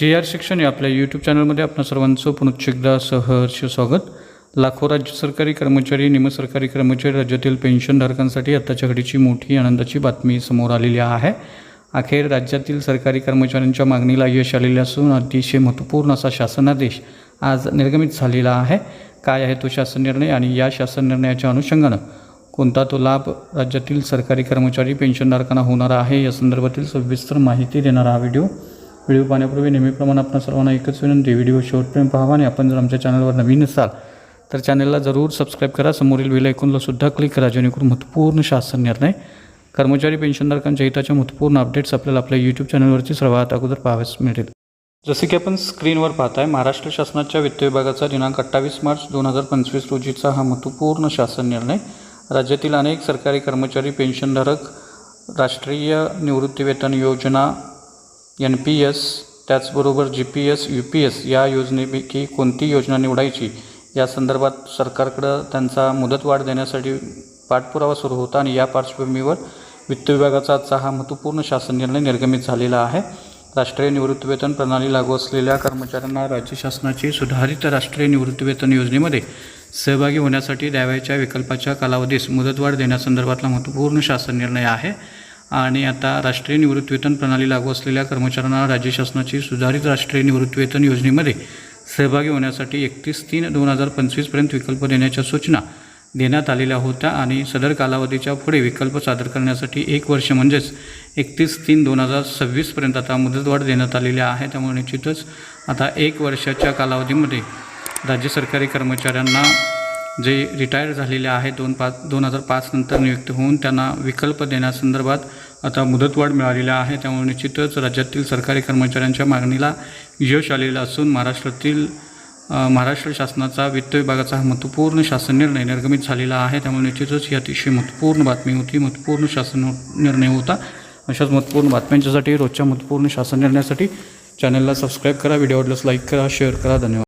जे आर शिक्षण या आपल्या यूट्यूब चॅनलमध्ये आपल्या सर्वांचं पुनश्च एकदा सहर्ष स्वागत. लाखो राज्य सरकारी कर्मचारी निमसरकारी कर्मचारी राज्यातील पेन्शनधारकांसाठी आत्ताच्या घडीची मोठी आनंदाची बातमी समोर आलेली आहे. अखेर राज्यातील सरकारी कर्मचाऱ्यांच्या मागणीला यश आलेले असून अतिशय महत्त्वपूर्ण असा शासनादेश आज निर्गमित झालेला आहे. काय आहे तो शासन निर्णय? आणि या शासन निर्णयाच्या अनुषंगानं कोणता तो लाभ राज्यातील सरकारी कर्मचारी पेन्शनधारकांना होणार आहे? या संदर्भातील सविस्तर माहिती देणारा हा व्हिडिओ व्हिडिओ पाहण्यापूर्वी नेहमीप्रमाणे आपण सर्वांना एकच विनंती व्हिडिओ शेवटपर्यंत पाहावा आणि आपण जर आमच्या चॅनलवर नवीन असाल तर चॅनलला जरूर सबस्क्राईब करा. समोरील वेल ऐकूनला सुद्धा क्लिक करा जेणेकरून महत्त्वपूर्ण शासन निर्णय कर्मचारी पेन्शनधारकांच्या हिताच्या महत्त्वपूर्ण अपडेट्स आपल्याला आपल्या यूट्यूब चॅनलवरती सर्वात अगोदर पाहाव्यास मिळतील. जसे की आपण स्क्रीनवर पाहताय महाराष्ट्र शासनाच्या वित्त विभागाचा दिनांक अठ्ठावीस मार्च दोन हजार पंचवीस रोजीचा हा महत्त्वपूर्ण शासन निर्णय. राज्यातील अनेक सरकारी कर्मचारी पेन्शनधारक राष्ट्रीय निवृत्तीवेतन योजना एन पी एस त्याचबरोबर G P S U P S या योजनेपैकी कोणती योजना निवडायची? या संदर्भात सरकारकडं त्यांचा मुदतवाढ देण्यासाठी पाठपुरावा सुरू होता आणि या पार्श्वभूमीवर वित्त विभागाचा आजचा हा महत्त्वपूर्ण शासन निर्णय निर्गमित झालेला आहे. राष्ट्रीय निवृत्तीवेतन प्रणाली लागू असलेल्या कर्मचाऱ्यांना राज्य शासनाची सुधारित राष्ट्रीय निवृत्तीवेतन योजनेमध्ये सहभागी होण्यासाठी द्यावयाच्या विकल्पाच्या कालावधीस मुदतवाढ देण्यासंदर्भातला महत्त्वपूर्ण शासन निर्णय आहे. आणि आता राष्ट्रीय निवृत्तीवेतन प्रणाली लागू असलेल्या कर्मचाऱ्यांना राज्य शासनाची सुधारित राष्ट्रीय निवृत्तीवेतन योजनेमध्ये सहभागी होण्यासाठी एकतीस तीन दोन हजार पंचवीसपर्यंत विकल्प देण्याच्या सूचना देण्यात आलेल्या होत्या आणि सदर कालावधीच्या पुढे विकल्प सादर करण्यासाठी एक वर्ष म्हणजेच एकतीस तीन दोन हजार सव्वीसपर्यंत आता मुदतवाढ देण्यात आलेली आहे. त्यामुळे निश्चितच आता एक वर्षाच्या कालावधीमध्ये राज्य सरकारी कर्मचाऱ्यांना जे रिटायर झालेले आहे दोन पाच दोन हजार पाच नंतर नियुक्त होऊन त्यांना विकल्प देण्यासंदर्भात आता मुदतवाढ मिळालेली आहे. त्यामुळे निश्चितच राज्यातील सरकारी कर्मचाऱ्यांच्या मागणीला यश आलेलं असून महाराष्ट्रातील महाराष्ट्र शासनाचा वित्त विभागाचा हा महत्त्वपूर्ण शासन निर्णय निर्गमित झालेला आहे. त्यामुळे निश्चितच ही अतिशय महत्त्वपूर्ण बातमी होती. महत्त्वपूर्ण शासन निर्णय होता. अशाच महत्त्वपूर्ण बातम्यांच्यासाठी रोजच्या महत्त्वपूर्ण शासन निर्णयासाठी चॅनलला सबस्क्राईब करा व्हिडिओ आवडल्यास लाईक करा शेअर करा. धन्यवाद.